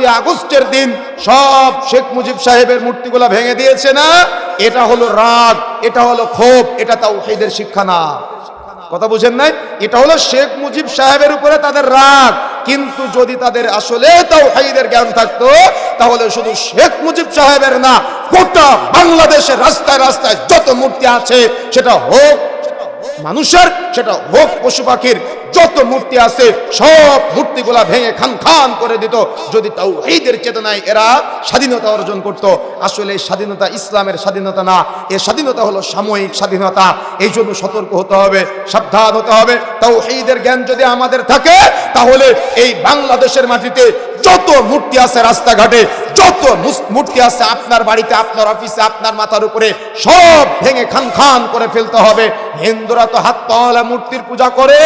পাঁচই আগস্টের দিন সব শেখ মুজিব সাহেবের মূর্তিগুলা ভেঙে দিয়েছে না? এটা হলো রাগ, এটা হলো ক্ষোভ, এটা তাও হেদের শিক্ষা না। কথা বুঝেন নাই? এটা হলো শেখ মুজিব সাহেবের উপরে তাদের রাগ। কিন্তু যদি তাদের আসলে তাও হাইদের জ্ঞান থাকতো, তাহলে শুধু শেখ মুজিব সাহেবের না, গোটা বাংলাদেশের রাস্তায় রাস্তায় যত মূর্তি আছে, সেটা হোক মানুষের, সেটা হোক পশু পাখির যত মূর্তি আছে, সব মূর্তিগুলা ভেঙে খান খান করে দিত। যদি তাও এইদের চেতনায় এরা স্বাধীনতা অর্জন করত, আসলে স্বাধীনতা ইসলামের স্বাধীনতা না। এ স্বাধীনতা হলো সাময়িক স্বাধীনতা। এই জন্য সতর্ক হতে হবে, সাবধান হতে হবে। তাও এইদের জ্ঞান যদি আমাদের থাকে, তাহলে এই বাংলাদেশের মাটিতে যত মূর্তি আছে রাস্তাঘাটে যত মূর্তি আছে আপনার বাড়িতে, আপনার অফিসে, আপনার মাথার উপরে, সব ভেঙে খান খান করে ফেলতে হবে। হিন্দুরা তো হাত পাওয়ালা মূর্তির পূজা করে,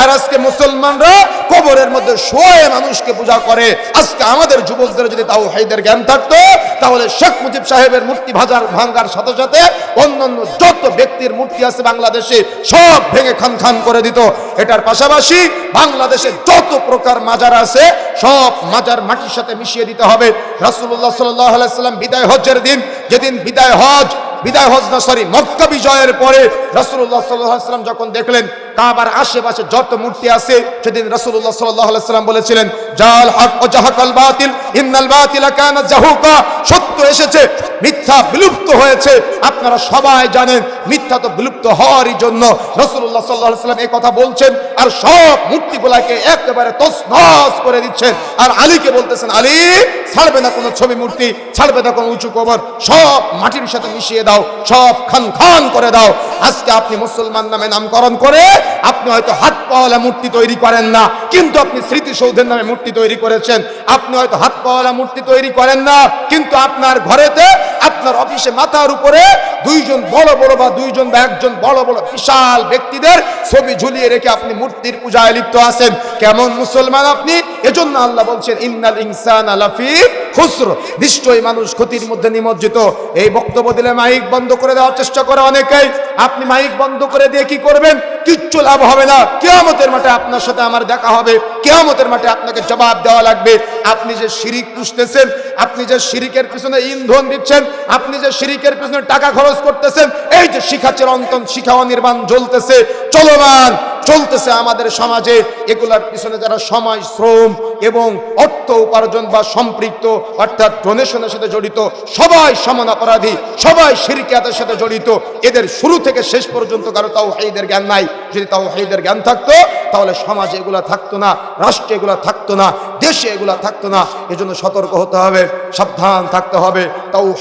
আর আজকে মুসলমানরা কবরের মধ্যে শোয়ে মানুষকে পূজা করে। আজকে আমাদের যুবকদের যদি তাও হাইদের জ্ঞান থাকতো, তাহলে শেখ মুজিব সাহেবের মূর্তি ভাজার ভাঙ্গার সাথে সাথে অন্যান্য যত ব্যক্তির মূর্তি আছে বাংলাদেশে, সব ভেঙে খান খান করে দিত। এটার পাশাপাশি বাংলাদেশে যত প্রকার মাজার আছে, সব মাজার মাটির সাথে মিশিয়ে দিতে হবে। আলাইহি সাল্লাম বিদায় হজের দিন, যেদিন বিদায় হজ বিদায় হজ না সরি মক্কা বিজয়ের পরে রাসুল্লাহ সাল্লাম যখন দেখলেন কাবার আশেপাশে যত মূর্তি আছে, সেদিন রাসূলুল্লাহ সাল্লাল্লাহু আলাইহি সাল্লাম বলেছিলেন, জাল হক ও জাহাকাল বাতিল, ইন্নাল বাতিলা কানা জাহুকা। সত্য এসেছে, মিথ্যা বিলুপ্ত হয়েছে। আপনারা সবাই জানেন, মিথ্যা তো বিলুপ্ত হওয়ারই জন্য রাসূলুল্লাহ সাল্লাল্লাহু আলাইহি সাল্লাম এই কথা বলছেন, আর সব মূর্তিগুলাকে একেবারে তছনছ করে দিচ্ছেন। আর আলীকে বলতেছেন, আলী, ছাড়বে না কোনো ছবি মূর্তি, ছাড়বে না কোনো উঁচু কবর, সব মাটির সাথে মিশিয়ে দাও, সব খান খান করে দাও। আজকে আপনি মুসলমান নামে নামকরণ করে আপনি হয়তো হাত পাওয়ালা মূর্তি তৈরি করেন না, কিন্তু আপনি স্মৃতিসৌধের নামে মূর্তি তৈরি করেছেন। আপনি হয়তো হাত পাওয়ালা মূর্তি তৈরি করেন না, কিন্তু আপনার ঘরেতে আপনার অফিসে মাথার উপরে দুইজন বড় বড় বা দুইজন বা একজন বড় বড় বিশাল ব্যক্তিদের ছবি ঝুলিয়ে রেখে আপনি মূর্তির পূজায় লিপ্ত আছেন। কেমন মুসলমান আপনি? এজন্য আল্লাহ বলছেন, ইন্নাল ইনসান আলাফি খুসর। নিশ্চয়ই মানুষ ক্ষতির মধ্যে নিমজ্জিত। এই বক্তব্য দিলে মাইক বন্ধ করে দেওয়ার চেষ্টা করে অনেকেই। আপনি মাইক বন্ধ করে দিয়ে কি করবেন? কিচ্ছু লাভ হবে না। কেয়ামতের মাঠে আপনার সাথে আমার দেখা হবে। কেয়ামতের মাঠে আপনাকে জবাব দেওয়া লাগবে, আপনি যে শিরিক পুষতেছেন, আপনি যে শিরিকের পিছনে ইন্ধন দিচ্ছেন, আপনি যে শিরিকের পিছনে টাকা খরচ করতেছেন, এই যে শিখা চিরন্তন শিখা অনির্বাণ জ্বলতেছে, চলমান, চলতেছে আমাদের সমাজে। এগুলার পিছনে যারা সময়, শ্রম এবং অর্থ উপার্জন বা সম্পৃক্ত, অর্থাৎ ডোনেশনের সাথে জড়িত, সবাই সমান অপরাধী, সবাই শিরকিয়াতের সাথে জড়িত, এদের শুরু থেকে শেষ পর্যন্ত কারও তাও হাইদের জ্ঞান নাই। যদি তাও হাইদের জ্ঞান থাকতো তাহলে সমাজে এগুলা থাকতো না, রাষ্ট্রে এগুলা থাকতো না, দেশে এগুলা থাকতো না। এজন্য সতর্ক হতে হবে, সাবধান থাকতে হবে। তাও